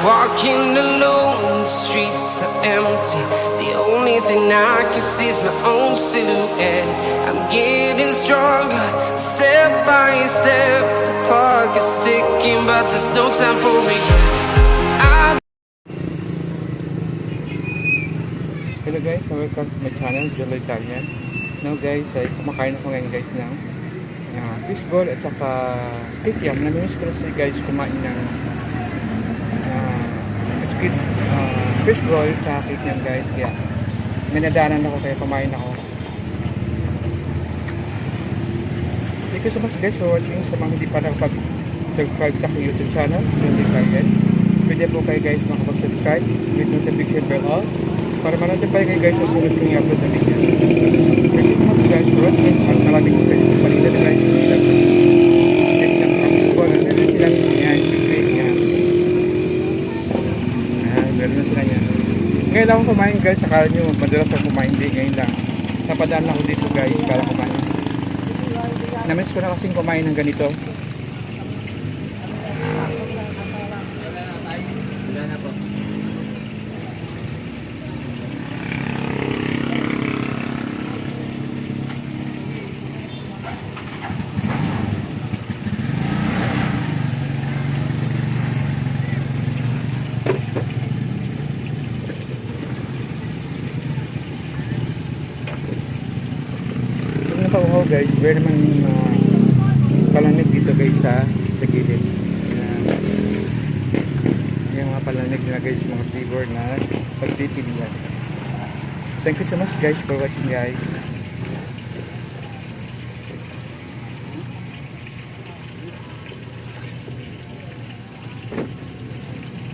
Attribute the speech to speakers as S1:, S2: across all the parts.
S1: are empty. The only thing I can see is my own silhouette. I'm getting stronger, step by step. The clock is ticking, but there's no time for regrets.
S2: Hello guys, welcome to my channel, Jolo Italian. Now guys, ay kumakain ako ngayon guys ng uh, fishball at saka kikiam. Namimiss ko kasi guys kumain ng squid uh, fishball sa kikiam guys. Kaya minadanan ako kaya kumain ako. Thank you so much guys for watching sa mga hindi pa nakapag-subscribe sa aking YouTube channel, Jolo Italian. Pwede po kayo guys makapag-subscribe with notification bell all para ma-notify kayo guys sa sunod kong i-upload na videos. Thank you so much guys for watching at maraming kayo. Palita na guys Ngayon lang kumain guys. Akala nyo madalas ako kumain. Hindi, ngayon lang. Napadaan ako dito guys. Para kumain. Namiss ko na kasing kumain ng ganito. Guys, meron naman uh, palamig dito guys sa, sa gilid. Ayan. yung mga palamig na guys, mga flavor na pagpipilian. Thank you so much guys for watching guys.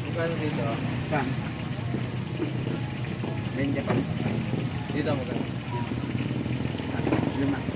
S3: Magkano dito?
S2: Saan? Benja pa.
S3: Dito magkano?
S2: Lima.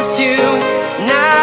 S1: Used to now.